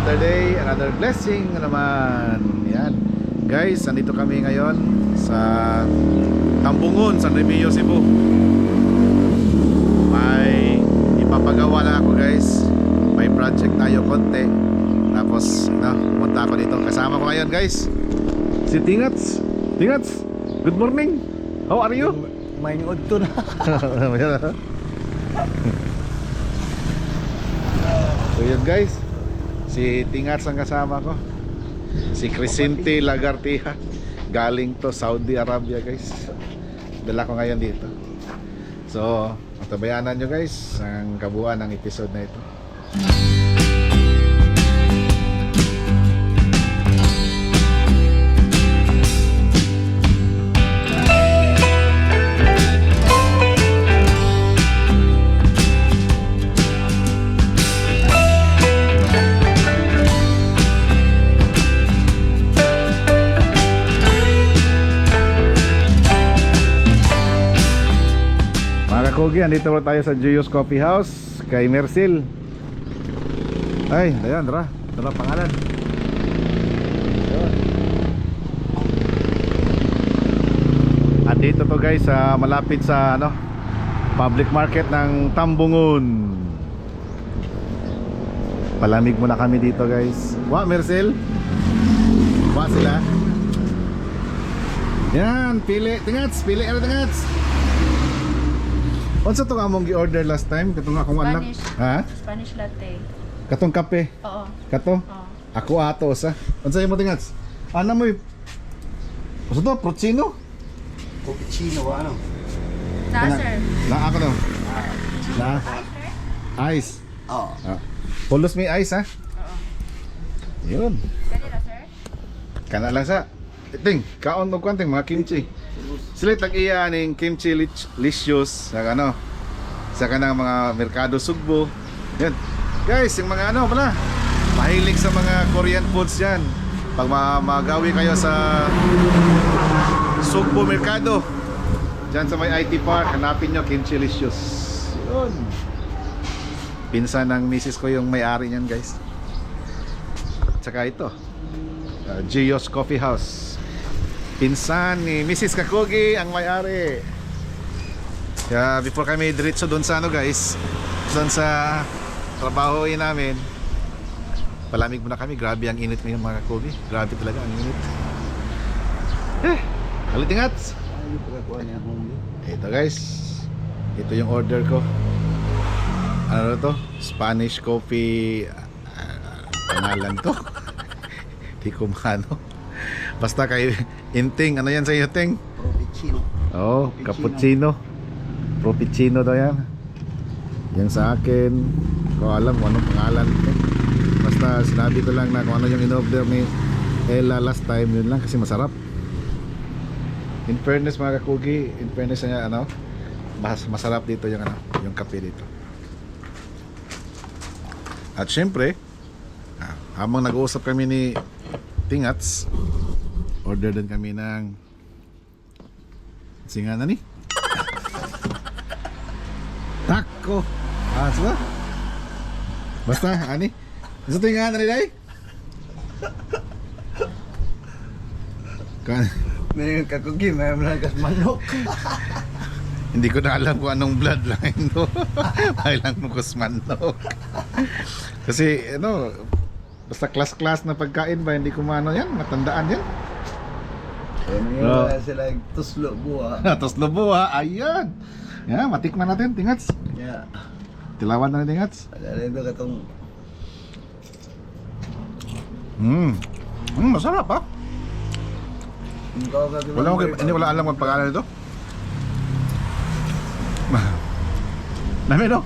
Another day, another blessing na naman. Yan. Guys, nandito kami ngayon sa Tambungon, San Remilio, Cebu. May ipapagawa lang ako guys. May project tayo konti. Tapos, no, pumunta ako dito. Kasama ko ngayon guys. Si Tingats. Tingats, good morning. How are you? May udto na. so yun guys Si Tingats ang kasama ko. Si Crescente Lagartija. Galing to Saudi Arabia guys. Dala ko ngayon dito. So Matabayanan nyo guys Ang kabuuan ng episode na ito Kakugi, andito ulit tayo sa Juyos Coffee House Kay Mercil Ay, ayan, tara Tara pangalan. Andito to guys sa malapit sa ano Public market ng Tambungon Palamig muna kami dito guys Wa, Mercil? Wa sila? Yan, pili, tingats, pili, ano tingats? Unsa to among gi-order last time? Katong akong anak. Spanish. Ha? Spanish latte. Katong kape. Oo. Kato. Oo. Ako ato sa. Unsa imo tingats? Ana mo. Unsa to? Frutino? Cappuccino wa ano? Na, sir. Na ako no. Na ice. Oo. Ah. Pulos may ice ha. Oo. Yun. Kanila, sir? Kana lang sa. Ting, kaon mo kwanting mga kimchi. Sila tag iya ning kimchi licious sa ano sa kanang mga merkado Sugbo. Yan. Guys, yung mga ano pala, mahilig sa mga Korean foods yan. Pag ma magawi kayo sa Sugbo Merkado, Diyan sa may IT Park, hanapin nyo Kimchi Licious. Yun. Pinsan ng misis ko yung may-ari niyan guys. Tsaka ito, uh, Gio's Coffee House. Pinsan ni Mrs. Kakugi ang may-ari. Kaya before kami diretso doon sa ano guys, doon sa trabaho namin, palamig muna kami. Grabe ang init ngayon mga Kakugi. Grabe talaga ang init. Eh, alitingat! Ito guys, ito yung order ko. Ano to? Spanish coffee ah, pangalan to. Di ko maano. Basta kay Inting, ano yan sa iyo, Ting? Cappuccino. Oh, cappuccino. Propicino daw yan. Yan sa akin. Ko alam kung anong pangalan nito. Basta sinabi ko lang na kung ano yung in-order ni Ella last time, yun lang kasi masarap. In fairness mga kakugi, in fairness niya ano, mas masarap dito yung ano, yung kape dito. At syempre, ah, habang nag-uusap kami ni Tingats, order din kami ng singa na ni Taco. Ah? Basta, ani? Isa to yung nga na ni Day? Kan May kakugi, may malakas manok. Hindi ko na alam kung anong bloodline no. Kailang nukos manok. Kasi ano, basta class-class na pagkain ba, hindi ko maano yan, matandaan yan. Ano yun, wala sila tuslo buha. Tapos lubo ha, ayan. Yan, matikman natin, tingats. Yeah. Tilawan na ni tingats. Wala rin ito katong Hmm. Hmm, masarap ha. Wala ko, hindi wala alam kung pangalan nito. Dami no?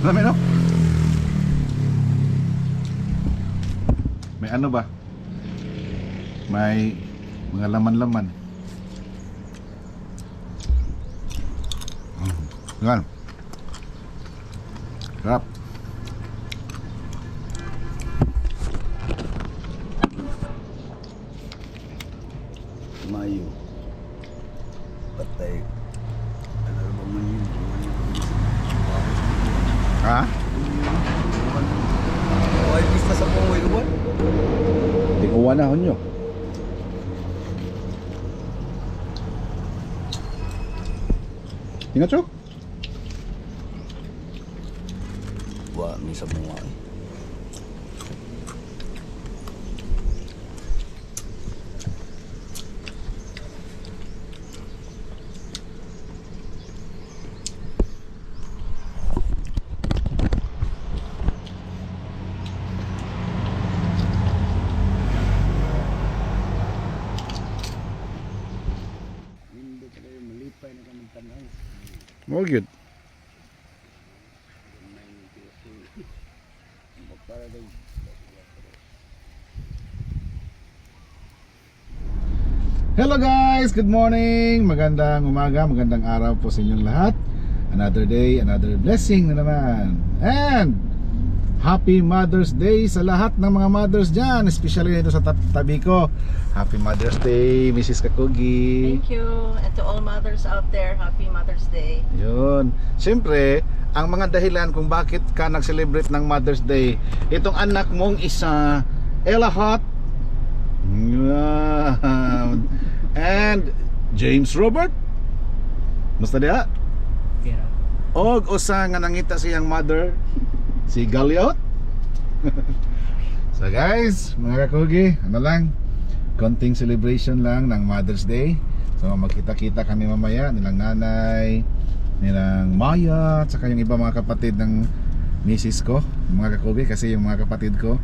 Dami no? May ano ba? May mga laman-laman. Mm. Yan. Sarap. Mayo. Patay. Ano ba man yun? Ha? Wala May pista sa Pungoy Uwan. Tinguwa na honyo. Tinachok? Wa, may sa Pungoy. Hindi ka tayo malipay na kami tanaw. Mo good. Daw. Hello guys, good morning. Magandang umaga, magandang araw po sa inyong lahat. Another day, another blessing na naman. And Happy Mother's Day sa lahat ng mga mothers dyan Especially dito sa tab- tabi ko Happy Mother's Day, Mrs. Kakugi Thank you. And to all mothers out there, happy Mother's Day. Yun. Siyempre, ang mga dahilan kung bakit ka nag-celebrate ng Mother's Day, itong anak mong isa, Ella Hot, and James Robert, musta dia? Og usa nga nangita siyang mother, si Galiot. so guys, mga kakugi, ano lang, konting celebration lang ng Mother's Day. So magkita-kita kami mamaya nilang nanay, nilang Maya, at saka yung iba mga kapatid ng misis ko, mga kakugi, kasi yung mga kapatid ko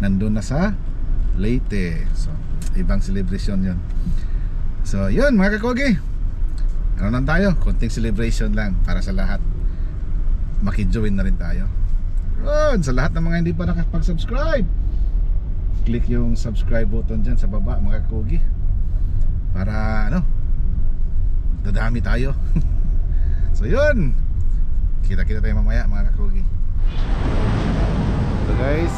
nandun na sa Leyte. So, ibang celebration yun. So, yun mga kakugi. Ano lang tayo? Konting celebration lang para sa lahat. Makijoin na rin tayo. Yun, sa lahat ng mga hindi pa nakapag-subscribe. Click yung subscribe button dyan sa baba mga kakugi. Para ano, dadami tayo. so yun. Kita-kita tayo mamaya mga kakugi. So guys,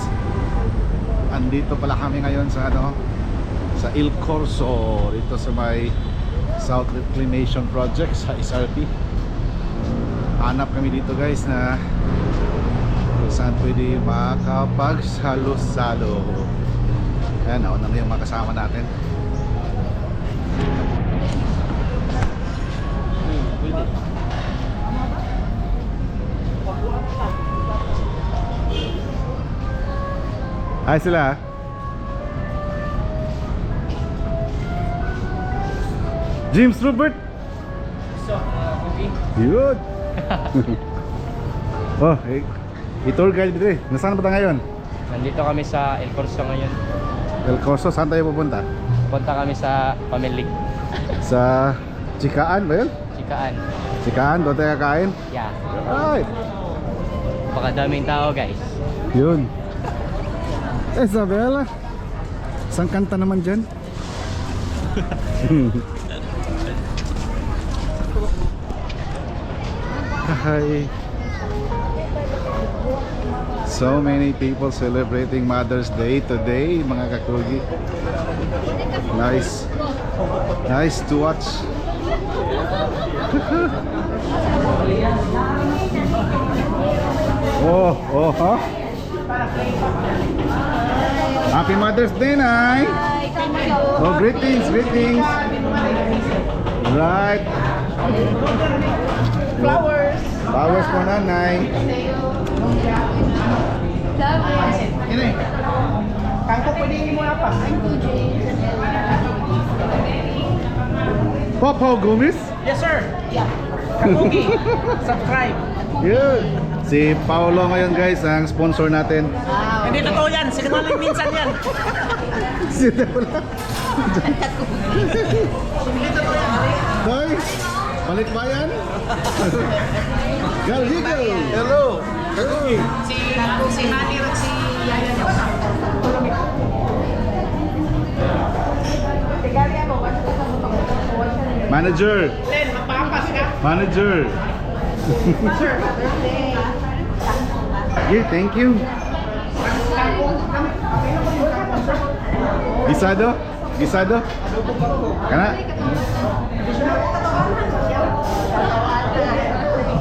andito pala kami ngayon sa ano, sa Il Corso dito sa may South Reclamation Project sa SRP. Hanap kami dito guys na kung saan pwede makapagsalo-salo. Ayan, nauna na yung mga kasama natin. Hi sila. James Robert. Yun. oh, eh, i-tour guide dito eh. Nasaan ba tayo ngayon? Nandito kami sa El Corso ngayon. El Corso, saan tayo pupunta? Punta kami sa Pamilig, Sa Chikaan ba yun? Chikaan. Chikaan, doon tayo kakain? Yeah. Ay, Baka daming tao guys. yun. Isabela. Isang kanta naman dyan. Hi. So many people celebrating Mother's Day today, mga kakugi. Nice. Nice to watch. oh, oh, huh? Happy Mother's Day, Nay! Hi, thank you. Oh, greetings, greetings. Right. Flowers. Flowers for nanay. Love Kangko pwede mo na pa. Popo Gumis. Yes sir. Kakugi. Subscribe. Yun. Si Paolo ngayon guys, ang sponsor natin. Hindi totoo yan. Sinungaling minsan yan. Sino pala? Hoy, balik bayan? Galhigo! Hello! Kakugi! Si, si Hani at si Yaya niya. Manager! Len, magpapas ka. Manager! Sir. Yeah, thank you. Gisado? Gisado? Kana?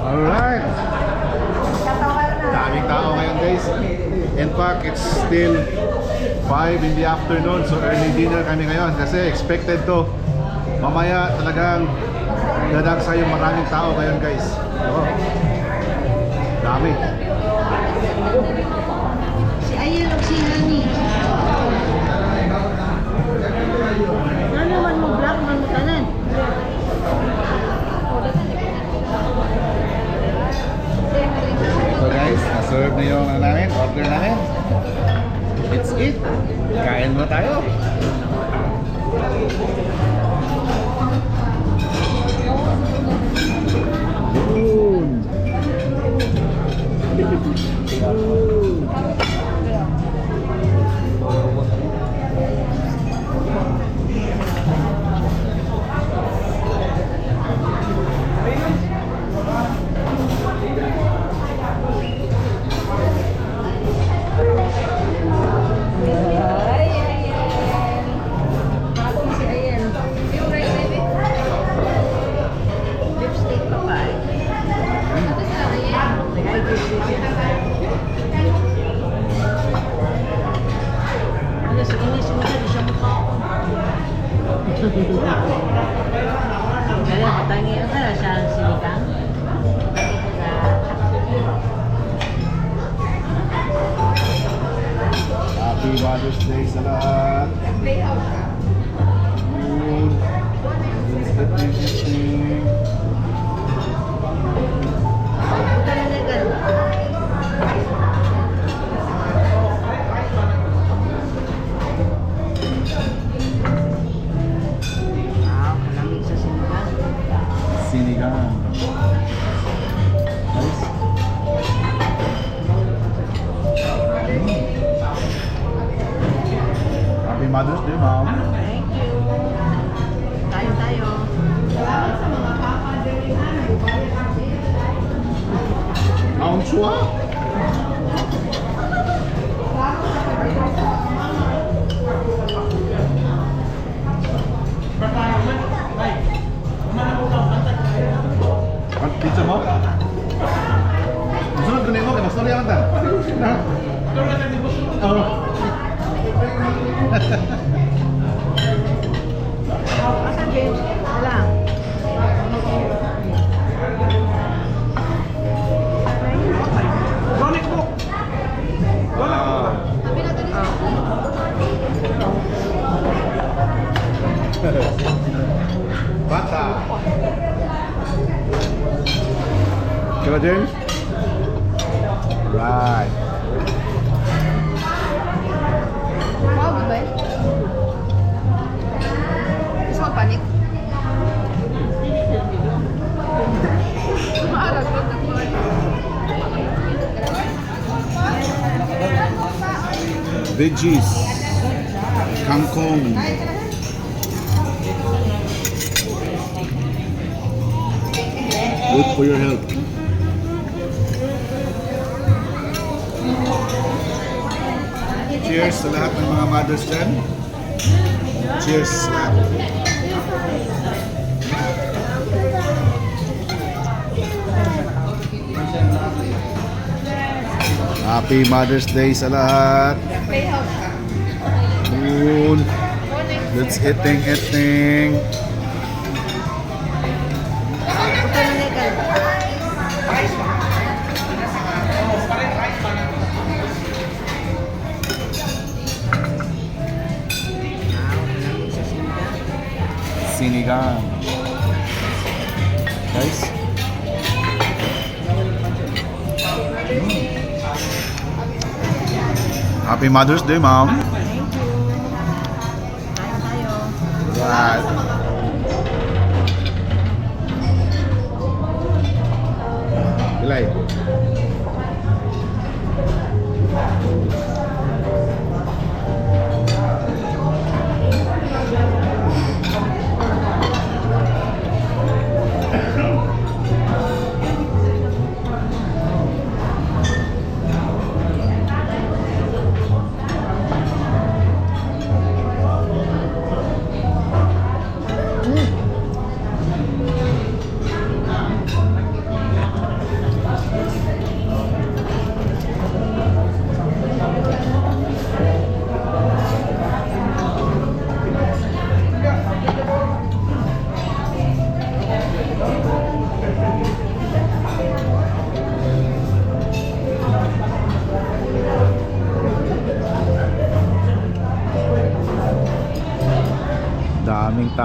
Alright. Daming tao ngayon guys. In fact, it's still 5 in the afternoon. So early dinner kami ngayon kasi expected to. Mamaya talagang dadagsa yung maraming tao ngayon guys. Oh. Dami. 人啊，大。Happy Mother's Day sa lahat. Yun. Let's get this Punta na na gan. Wow, malamig sa sinigang. Mother's Day, Mom. Thank you. Tayo tayo. Ang chua. Ang pizza mo? Sunod ko nimo kay mas tuloy ang ta. Na. Oh. Asa James? Wala. Bata. Kila James? Right. Veggies. Kangkong. Good for your health. Cheers sa lahat ng mga mothers dyan. Cheers sa lahat. Happy Mother's Day sa lahat. Yun. Let's eating, eating. Sinigang. Guys. Happy Mother's Day, Mom. Right. Ilay. Daming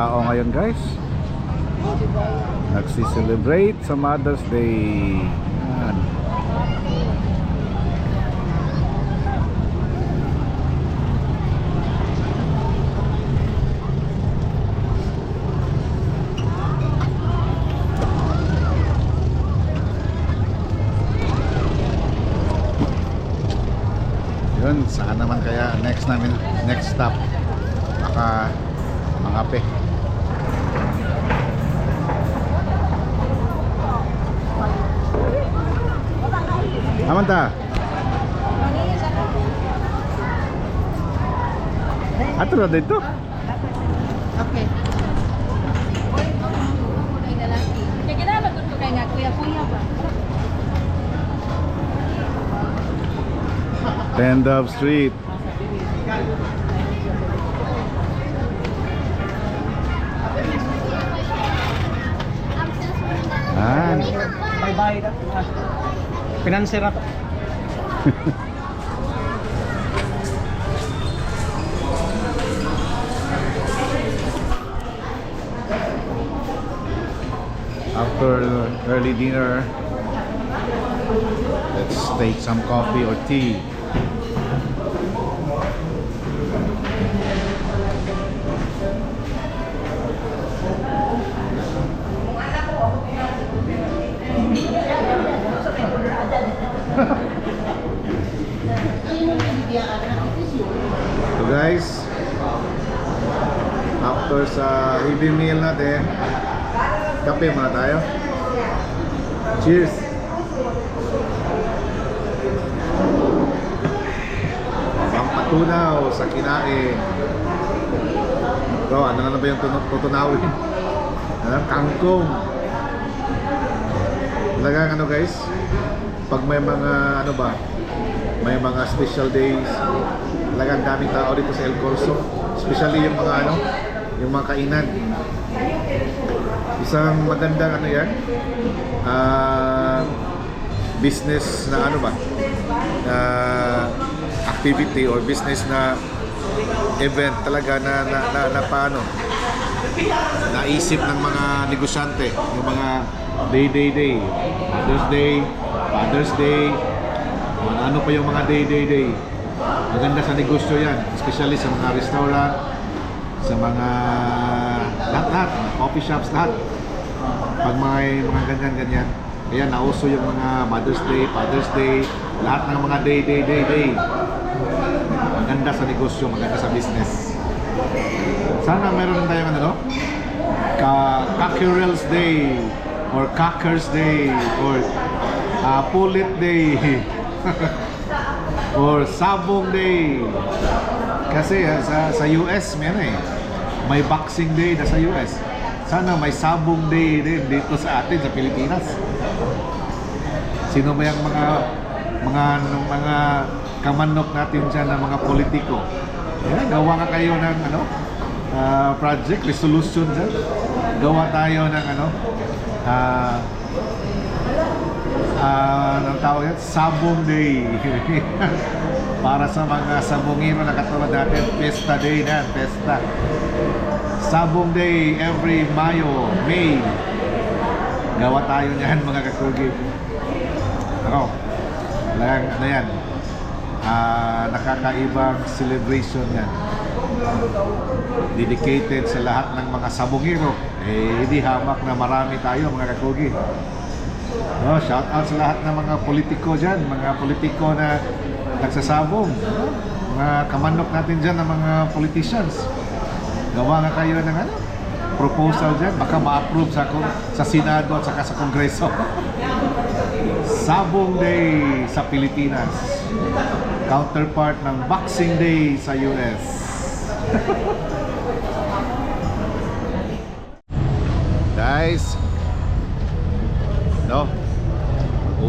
tao ngayon guys. Nagsi-celebrate sa Mother's Day. Yan. Yun, saan naman kaya next namin, next stop? Baka mangape. Aman Ato na dito? Okay. Kaya kinabag ko kay nga kuya-kuya ba? 10 Dove Street. Ah, May bayad ako. after early dinner, let's take some coffee or tea. So guys, after sa heavy meal natin, kape muna tayo. Cheers! Pampatunaw sa kinain. Ito, ano na ba yung tutunawin? Ano? Kangkong. Talagang ano guys, pag may mga ano ba, may mga special days, talagang daming tao dito sa El Corso. Especially yung mga ano, yung mga kainan. Isang magandang ano yan, ah, business na ano ba, na activity or business na event talaga na na, na, na paano? Naisip ng mga negosyante yung mga day day day. Mother's Day Father's Day. Ano, pa yung mga day day day. Maganda sa negosyo yan especially sa mga restaurant sa mga lahat lahat coffee shops lahat pag may mga ganyan ganyan. Kaya nauso yung mga Mother's Day Father's Day lahat ng mga day day day day. Maganda sa negosyo maganda sa business. Sana meron tayong ano no? Ka Cockerel's Day or Cockers Day or uh, Pulit Day or Sabong Day. Kasi ah, sa sa US ano eh. May Boxing Day na sa US sana may Sabong Day din dito sa atin sa Pilipinas. Sino ba yung mga mga mga kamanok natin dyan na mga politiko? Yan, gawa nga kayo ng ano ah, project resolution dyan. Gawa tayo ng ano ah ah anong tawag yan? Sabong Day para sa mga sabongero na katulad natin Pesta Day na, Pesta Sabong Day every Mayo, May. Gawa tayo niyan mga kakugi ako talagang ano yan? Ah, nakakaibang celebration yan. Dedicated sa lahat ng mga sabongero eh hindi hamak na marami tayo mga kakugi oh, shout out sa lahat ng mga politiko dyan mga politiko na nagsasabong mga kamanok natin dyan ng mga politicians. Gawa nga kayo ng ano proposal dyan. Baka ma-approve sa, sa Senado at saka sa Kongreso. Sabong Day sa Pilipinas. Counterpart ng Boxing Day sa US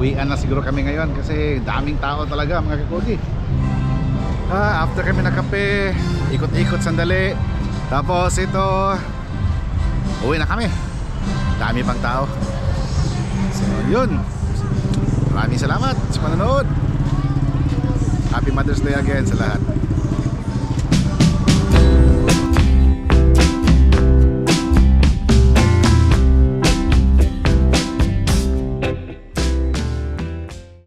Uwian na siguro kami ngayon kasi daming tao talaga mga kakogi. Ah, After kami nakape Ikot-ikot sandali. Tapos ito Uwi na kami. Dami pang tao. So yun. Maraming salamat sa panonood. Happy Mother's Day again sa lahat